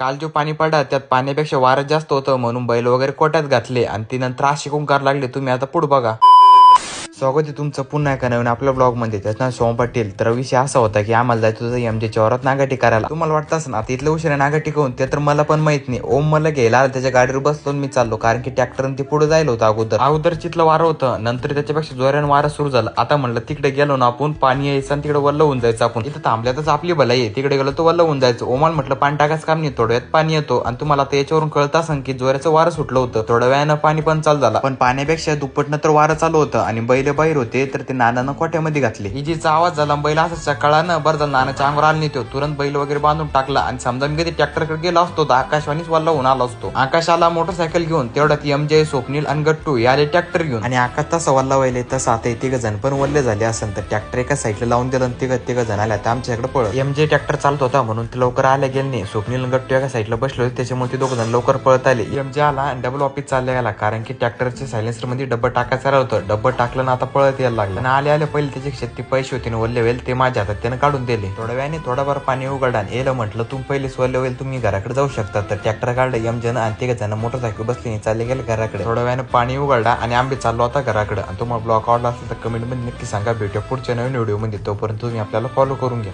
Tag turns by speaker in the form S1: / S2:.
S1: काल जो पाणी पडला त्यात पाण्यापेक्षा वारं जास्त होतं म्हणून बैल वगैरे कोट्यात घातले आणि ती नंतर अशी कुंकार लागले. तुम्ही आता पुढं बघा. स्वागत आहे तुमचं पुन्हा एका नवीन आपल्या ब्लॉगमध्ये. त्याचं नाव सोम पाटील. तर विषय असा होता की आम्हाला जायचं होतं एमजेच्या चौरात नागाटी करायला. तुम्हाला वाटतं असं आता इथलं उशिरा नागाटी करून ते तर मला पण माहीत नाही. ओम मला घ्यायला आला त्याच्या गाडीवर बसलो मी चाललो. कारण की ट्रॅक्टर ते पुढे जायला होतं अगोदर. अगोदर चितलं वारं होतं. नंतर त्याच्यापेक्षा जोऱ्यानं वारं सुरू झालं. आता म्हणलं तिकडे गेलो ना आपण पाणी यायचं आणि तिकडे वल्ल होऊन जायचं आपण. इथं थांबल्यातच आपली भलाई आहे. तिकडे गेलो तर वल्ल होऊन जायचं. ओमान म्हटलं पाणी टाकाच काम नाही थोड्या वेळात पाणी येतो. आणि तुम्हाला आता याच्यावरून कळत असं की जोऱ्याचं वारं सुटलं होतं. थोड्या वेळानं पाणी पण चालू झाला. पण पाण्यापेक्षा दुप्पटनं तर वारं चालू होतं. आणि बैल बाहेर होते तर ते नानानं कोट्यामध्ये घातले. हिजीचा आवाज झाला बैल असं सकाळानं बरं झालं नानाच्या अंगावर आला नाही तो. तुरंत बैल वगैरे बांधून टाकला आणि समजा मी कधी ट्रॅक्टरकडे गेला असतो तर आकाशवाणीच वाला होऊन आला असतो. आकाश आला मोटरसायकल घेऊन तेवढ्यात एम जे स्वप्नील आणि गट्टू हे आले ट्रॅक्टर घेऊन. आणि आकाश तसा वल्ला व्हायले तसं आता तिघ जण पण वल्ले झाले असेल तर ट्रॅक्टर एका साईडला लावून दिलं आणि तिघ तिघ जण आल्या तर आमच्याकडे पळ एम जे ट्रॅक्टर चालत होता म्हणून ते लवकर आले गेले नाही. स्वप्नील गट्टू एका साईडला बसले होते त्याच्यामुळे ते दोघ जण लवकर पळत आले. एम जे आला आणि डबल ऑफिस चालले गेला कारण की ट्रॅक्टरच्या सायलेन्सरमध्ये डब्बा टाकायचं होतं. डब्बा टाकलं ना आता पळत यायला लागलं. आणि आले आले पहिले त्याचे शेती पैसे होते ओल्ले वेल ते माझ्या हातात त्यानं काढून दिले. थोड्या वेळाने थोडाफार पाणी उघडा आणि येलं म्हटलं तुम्ही पहिले वल्ले वेल तुम्ही घराकडे जाऊ शकता. तर ट्रॅक्टर काढलं यम जण आणि ते जण मोटरसायकल बसली चालले गेले घराकडे. थोड्या वेळाने पाणी उघडला आणि आंबे चाललो होता घराकडे. आणि तुम्हाला ब्लॉक आवडला असेल तर कमेंटमध्ये नक्की सांगा. भेटूया पुढच्या नवीन व्हिडिओमध्ये तोपर्यंत तुम्ही आपल्याला फॉलो करून घ्या.